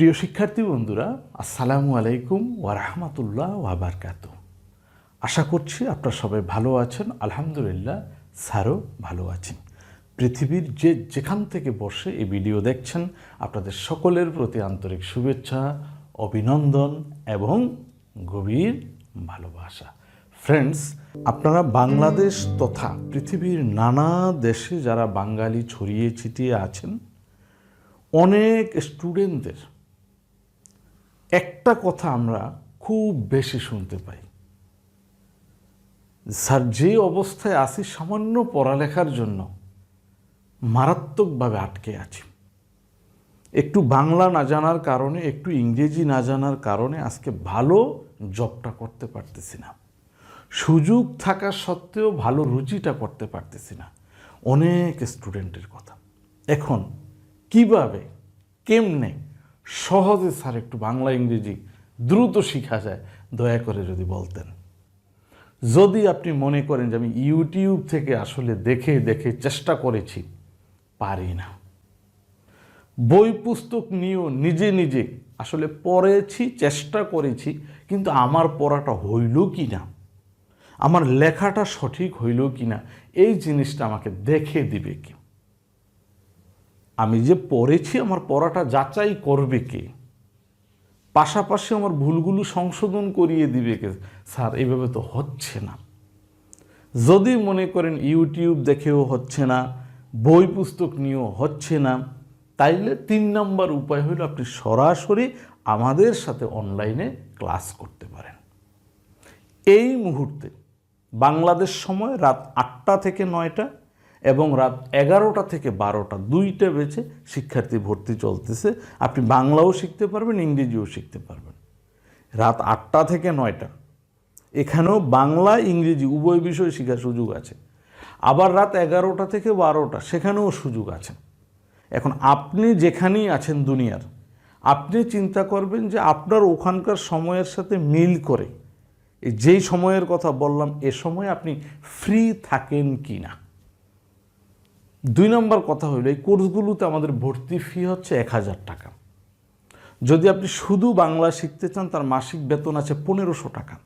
প্রিয় শিক্ষার্থী বন্ধুরা, আসসালামু আলাইকুম ওয়ারহমাতুল্লাহ ওয়াবারকাত আশা করছি আপনারা সবাই ভালো আছেন, আলহামদুলিল্লাহ স্যারও ভালো আছেন। পৃথিবীর যে যেখান থেকে বসে এই ভিডিও দেখছেন, আপনাদের সকলের প্রতি আন্তরিক শুভেচ্ছা, অভিনন্দন এবং গভীর ভালোবাসা। ফ্রেন্ডস আপনারা বাংলাদেশ তথা পৃথিবীর নানা দেশে যারা বাঙালি ছড়িয়ে ছিটিয়ে আছেন, অনেক স্টুডেন্টদের একটা কথা আমরা খুব বেশি শুনতে পাই। স্যার, যে অবস্থায় আছি সামান্য পড়ালেখার জন্য মারাত্মকভাবে আটকে আছি। একটু বাংলা না জানার কারণে, একটু ইংরেজি না জানার কারণে আজকে ভালো জবটা করতে পারতেছি না। সুযোগ থাকা সত্ত্বেও ভালো রুচিটা করতে পারতেছি না। অনেক স্টুডেন্টের কথা। এখন কীভাবে, কেমনে সহজে স্যার একটু বাংলা, ইংরেজি দ্রুত শেখা যায়, দয়া করে যদি বলতেন। যদি আপনি মনে করেন যে আমি ইউটিউব থেকে আসলে দেখে দেখে চেষ্টা করেছি, পারি না। বই পুস্তক নিয়েও নিজে নিজে আসলে পড়েছি, চেষ্টা করেছি, কিন্তু আমার পড়াটা হইল কি না? আমার লেখাটা সঠিক হইল কি না? এই জিনিসটা আমাকে দেখে দিবে কি? আমি যে পড়েছি, আমার পড়াটা যাচাই করবে কে? পাশাপাশি আমার ভুলগুলো সংশোধন করিয়ে দিবে কে? স্যার এইভাবে তো হচ্ছে না। যদি মনে করেন ইউটিউব দেখেও হচ্ছে না, বই পুস্তক নিয়েও হচ্ছে না, তাইলে তিন নম্বর উপায় হলো আপনি সরাসরি আমাদের সাথে অনলাইনে ক্লাস করতে পারেন। এই মুহূর্তে, বাংলাদেশ সময় রাত আটটা থেকে নয়টা এবং রাত এগারোটা থেকে বারোটা, দুইটা বেছে শিক্ষার্থী ভর্তি চলতেছে। আপনি বাংলাও শিখতে পারবেন, ইংরেজিও শিখতে পারবেন। রাত আটটা থেকে নয়টা। এখানেও বাংলা, ইংরেজি উভয় বিষয় শেখার সুযোগ আছে। আবার রাত এগারোটা থেকে বারোটা, সেখানেও সুযোগ আছে। এখন আপনি যেখানেই আছেন দুনিয়ার, আপনি চিন্তা করবেন যে আপনার ওখানকার সময়ের সাথে মিল করে। যেই সময়ের কথা বললাম, এ সময় আপনি ফ্রি থাকেন কি না দুই নম্বর কথা হলো এই কোর্সগুলোতে আমাদের ভর্তি ফি হচ্ছে এক হাজার টাকা। যদি আপনি শুধু বাংলা শিখতে চান, তার মাসিক বেতন আছে পনেরোশো টাকা।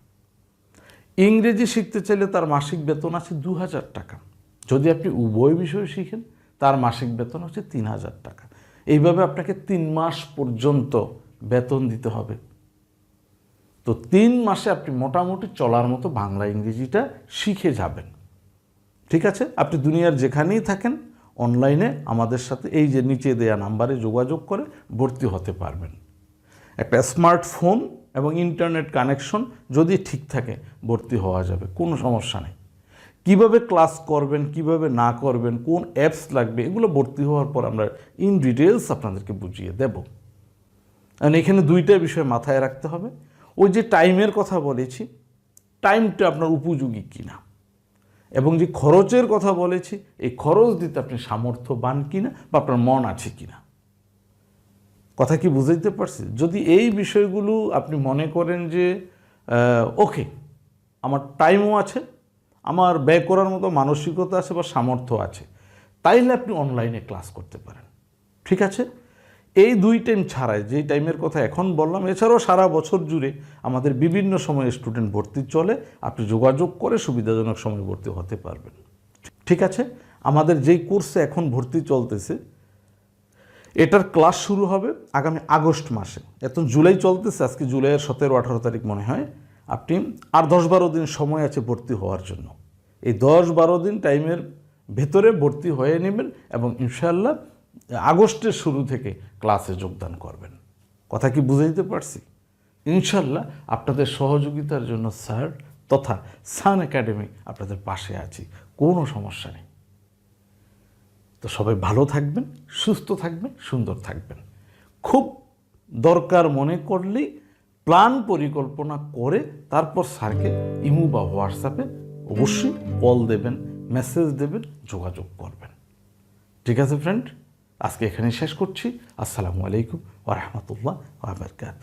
ইংরেজি শিখতে চাইলে তার মাসিক বেতন আছে দু হাজার টাকা। যদি আপনি উভয় বিষয় শিখেন, তার মাসিক বেতন হচ্ছে তিন হাজার টাকা। এইভাবে আপনাকে তিন মাস পর্যন্ত বেতন দিতে হবে। তো তিন মাসে আপনি মোটামুটি চলার মতো বাংলা ইংরেজিটা শিখে যাবেন। ঠিক আছে? আপনি দুনিয়ার যেখানেই থাকেন অনলাইনে আমাদের সাথে এই যে নিচে দেয়া নাম্বারে যোগাযোগ করে ভর্তি হতে পারবেন। একটা স্মার্টফোন এবং ইন্টারনেট কানেকশন যদি ঠিক থাকে, ভর্তি হওয়া যাবে, কোনো সমস্যা নেই। কীভাবে ক্লাস করবেন, কীভাবে না করবেন, কোন অ্যাপস লাগবে, এগুলো ভর্তি হওয়ার পর আমরা ইন ডিটেলস আপনাদেরকে বুঝিয়ে দেব। কারণ এখানে দুইটা বিষয় মাথায় রাখতে হবে। ওই যে টাইমের কথা বলেছি টাইমটা আপনার উপযোগী কিনা। এবং যে খরচের কথা বলেছি, এই খরচ দিতে আপনি সামর্থ্যবান কিনা বা আপনার মন আছে কিনা? কথা কি বুঝাইতে পারছি? যদি এই বিষয়গুলো আপনি মনে করেন যে ওকে, আমার টাইমও আছে, আমার ব্যয় করার মতো মানসিকতা আছে বা সামর্থ্য আছে, তাইলে আপনি অনলাইনে ক্লাস করতে পারেন। ঠিক আছে? এই দুই টাইম ছাড়াই যেই টাইমের কথা এখন বললাম, এছাড়াও সারা বছর জুড়ে আমাদের বিভিন্ন সময়ে স্টুডেন্ট ভর্তি চলে। আপনি যোগাযোগ করে সুবিধাজনক সময় ভর্তি হতে পারবেন। ঠিক আছে? আমাদের যেই কোর্সে এখন ভর্তি চলতেছে, এটার ক্লাস শুরু হবে আগামী আগস্ট মাসে। এত জুলাই চলতেছে, আজকে জুলাইয়ের সতেরো, আঠারো তারিখ মনে হয়। আপনি আর দশ বারো দিন সময় আছে ভর্তি হওয়ার জন্য। এই দশ বারো দিন টাইমের ভেতরে ভর্তি হয়ে নেবেন এবং ইনশাল্লাহ আগস্টের শুরু থেকে ক্লাসে যোগদান করবেন। কথা কি বুঝে দিতে পারছি? ইনশাল্লাহ আপনাদের সহযোগিতার জন্য স্যার তথা সান একাডেমি আপনাদের পাশে আছি, কোনো সমস্যা নেই। তো সবাই ভালো থাকবেন, সুস্থ থাকবেন, সুন্দর থাকবেন। খুব দরকার মনে করলেই প্ল্যান পরিকল্পনা করে তারপর স্যারকে ইমু বা হোয়াটসঅ্যাপে অবশ্যই কল দেবেন, মেসেজ দেবেন, যোগাযোগ করবেন। ঠিক আছে, ফ্রেন্ড? আজকে এখানে শেষ করছি। আসসালামু আলাইকুম ওরহমতুল্লাহ আবরকাত